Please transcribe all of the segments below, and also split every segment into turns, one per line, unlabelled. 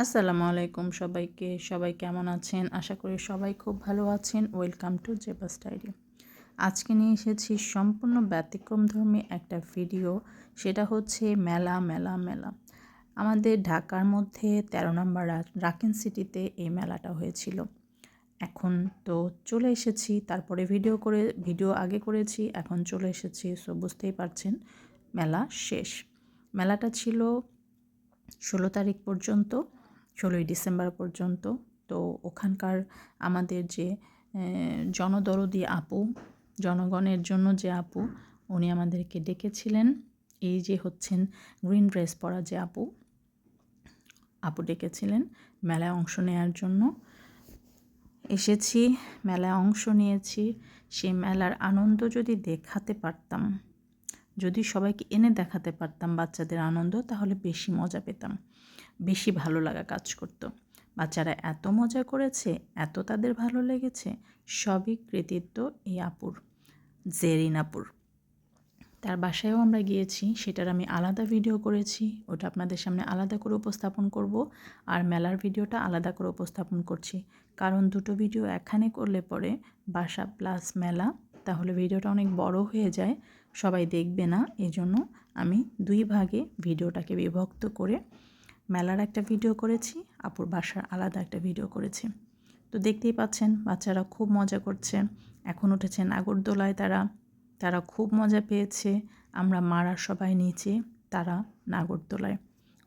আসসালামু আলাইকুম সবাইকে। সবাই কেমন আছেন? আশা করি সবাই খুব ভালো আছেন। ওয়েলকাম টু জেবাস ডায়েরি আজকে নিয়ে এসেছি সম্পূর্ণ ব্যতিক্রমধর্মী একটা ভিডিও সেটা হচ্ছে মেলা মেলা মেলা। আমাদের ঢাকার মধ্যে তেরো নম্বর রাকিন সিটিতে এই মেলাটা হয়েছিল। এখন তো চলে এসেছি। তারপরে ভিডিও করে ভিডিও আগে করেছি। এখন চলে এসেছি। সো বুঝতেই পারছেন, মেলা শেষ। মেলাটা ছিল ষোলো তারিখ পর্যন্ত। ষোলোই ডিসেম্বর পর্যন্ত। তো ওখানকার আমাদের যে জনদরদি আপু, জনগণের জন্য যে আপু, উনি আমাদেরকে ডেকেছিলেন। এই যে হচ্ছেন গ্রিন ড্রেস পরা যে আপু আপু ডেকেছিলেন মেলায় অংশ নেওয়ার জন্য। এসেছি, মেলায় অংশ নিয়েছি। সেই মেলার আনন্দ যদি দেখাতে পারতাম। যদি সবাইকে এনে দেখাতে পারতাম বাচ্চাদের আনন্দ, তাহলে বেশি মজা পেতাম। বেশি ভালো লাগা কাজ করতো। বাচ্চারা এত মজা করেছে, এত তাদের ভালো লেগেছে, সবই কৃতিত্ব এই আপুর জেরিন আপুর তার বাসায়ও আমরা গিয়েছি, সেটার আমি আলাদা ভিডিও করেছি, ওটা আপনাদের সামনে আলাদা করে উপস্থাপন করব, আর মেলার ভিডিওটা আলাদা করে উপস্থাপন করছি। কারণ দুটো ভিডিও এখানে করলে পরে বাসা প্লাস মেলা, তাহলে ভিডিওটা অনেক বড় হয়ে যায়। সবাই দেখবে না, এজন্য আমি দুই ভাগে ভিডিওটাকে বিভক্ত করে মেলার একটা ভিডিও করেছি, আপুর বাসার আলাদা একটা ভিডিও করেছি। তো দেখতেই পাচ্ছেন, বাচ্চারা খুব মজা করছে। এখন উঠেছে নাগরদোলায় তারা তারা খুব মজা পেয়েছে। আমরা মারা সবাই নিচে, তারা নাগরদোলায়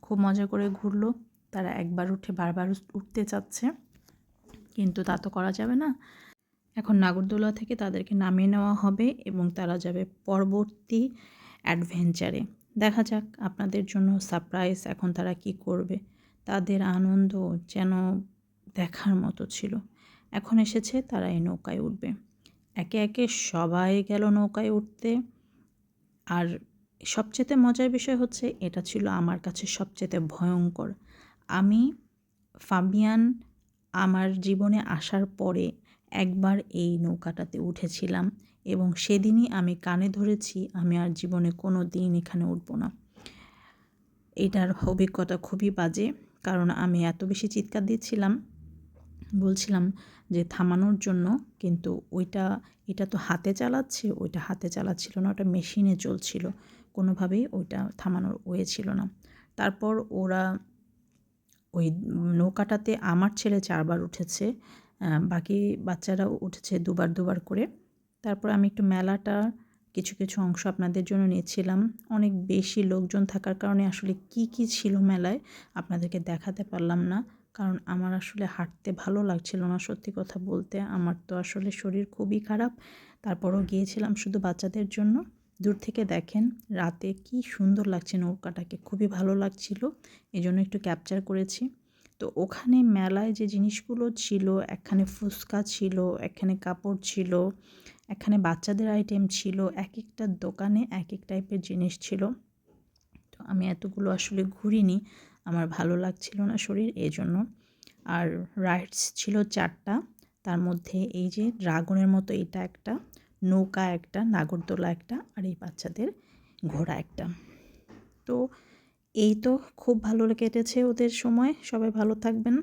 খুব মজা করে ঘুরলো, তারা একবার উঠে বারবার উঠতে চাচ্ছে। কিন্তু তা তো করা যাবে না। এখন নাগরদোলা থেকে তাদেরকে নামিয়ে নেওয়া হবে এবং তারা যাবে পরবর্তী অ্যাডভেঞ্চারে। দেখা যাক আপনাদের জন্য সারপ্রাইজ এখন তারা কি করবে। তাদের আনন্দ যেন দেখার মতো ছিল। এখন এসেছে তারা এই নৌকায় উঠবে। একে একে সবাই গেল নৌকায় উঠতে। আর সবচেয়ে মজার বিষয় হচ্ছে, এটা ছিল আমার কাছে সবচেয়ে ভয়ঙ্কর। আমি ফাবিয়ান আমার জীবনে আসার পরে একবার এই নৌকাটাতে উঠেছিলাম এবং সেদিনই আমি কানে ধরেছি, আমি আর জীবনে কোনো দিন এখানে উঠবো না। এটার অভিজ্ঞতা খুবই বাজে, কারণ আমি এত বেশি চিৎকার দিচ্ছিলাম, বলছিলাম যে থামানোর জন্য, কিন্তু ওইটা, এটা তো হাতে চালাচ্ছে, ওইটা হাতে চালাচ্ছিল না, ওটা মেশিনে চলছিল, কোনোভাবেই ওইটা থামানোর ওয়ে ছিল না। তারপর ওরা ওই নৌকাটাতে আমার ছেলে চারবার উঠেছে বাকি বাচ্চারাও উঠেছে দুবার দুবার করে। তারপর আমি একটু মেলাটা কিছু কিছু অংশ আপনাদের জন্য নিয়েছিলাম। অনেক বেশি লোকজন থাকার কারণে আসলে কি কি ছিল মেলায় আপনাদেরকে দেখাতে পারলাম না। কারণ আমার আসলে হাঁটতে ভালো লাগছিল না সত্যি কথা বলতে। আমার তো আসলে শরীর খুবই খারাপ। তারপরও গিয়েছিলাম শুধু বাচ্চাদের জন্য। দূর থেকে দেখেন, রাতে কি সুন্দর লাগছে নৌকাটাকে। খুবই ভালো লাগছিল। এই জন্য একটু ক্যাপচার করেছি। তো ওখানে মেলায় যে জিনিসগুলো ছিল, একখানে ফুচকা ছিল, একখানে কাপড় ছিল এখানে বাচ্চাদের আইটেম ছিল এক একটা দোকানে এক এক টাইপের জিনিস ছিল। তো আমি এতগুলো আসলে ঘুরিনি, আমার ভালো লাগছিল না শরীর এই জন্য আর রাইডস ছিল চারটা, তার মধ্যে এই যে ড্রাগনের মতো এটা একটা, নৌকা একটা, নাগরদোলা একটা, আর এই বাচ্চাদের ঘোড়া একটা। তো এই তো খুব ভালো কেটেছে ওদের সময়। সবাই ভালো থাকবেন।